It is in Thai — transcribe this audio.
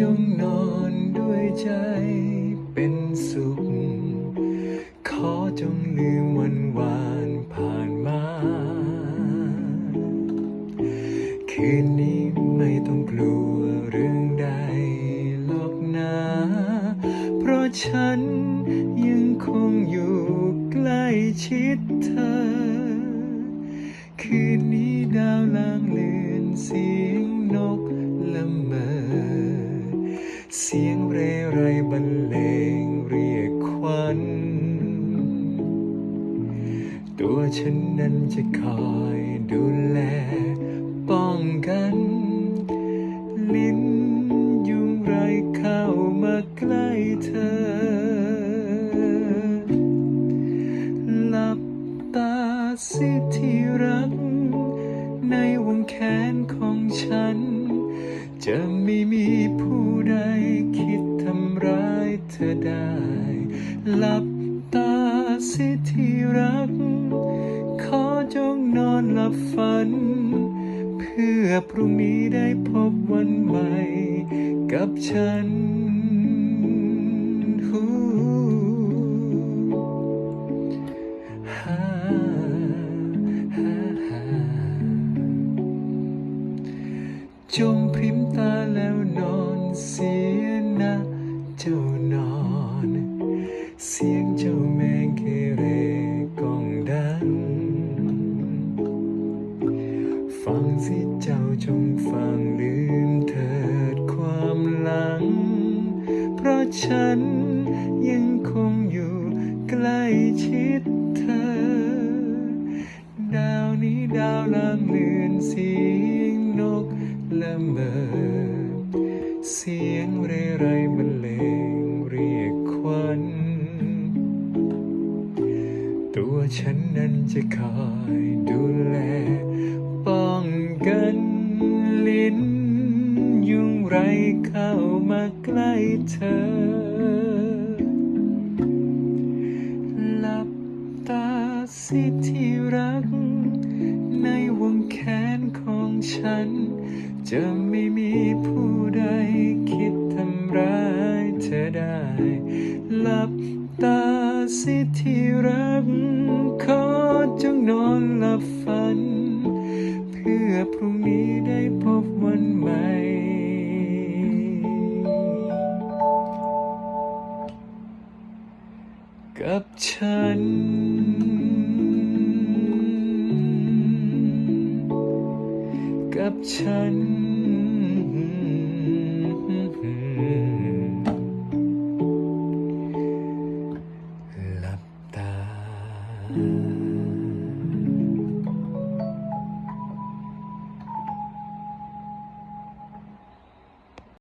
จงนอนด้วยใจเป็นสุข ขอจงลืมวันวานผ่านมา คืนนี้ไม่ต้องกลัวเรื่องใดหรอกนะ เพราะฉันยังคงอยู่ใกล้ชิดเธอ คืนนี้ดาวลางเลือนเสีย เสียงเรไรบรรเลงเรียกขวัญตัวฉันนั้นจะคอยดูแล ป้องกัน ลิ้นยุงไรเข้ามาใกล้เธอ หลับตาสิที่รัก ในวงแขนของฉัน จะไม่มี สิที่รัก ขอจงนอนหลับฝัน เพื่อพรุ่งนี้ได้พบวันใหม่ กับฉันฮู้ฮ่าจงพริมตาแล้วนอนเสียนะ เจ้านอน เสียงเจ้า ฟังสิเจ้าจงฟังลืมเถิดความหลัง เพราะฉันยังคงอยู่ใกล้ชิดเธอ ดาวนี้ดาวลางเลือนเสียงนกละเมอเสียงเรไรบรรเลงเรียกขวัญตัวฉันนั้นจะคอยดูแล ป้องกันลิ้น ยุงไรเข้ามาใกล้เธอ หลับตาสิที่รัก ในวงแขนของฉัน จะไม่มีผู้ใดคิดทำร้ายเธอได้ หลับตาสิที่รัก ขอจงนอนหลับฝัน พื่อพรุ่งนี้ได้พบวันใหม่ กับฉัน กับฉัน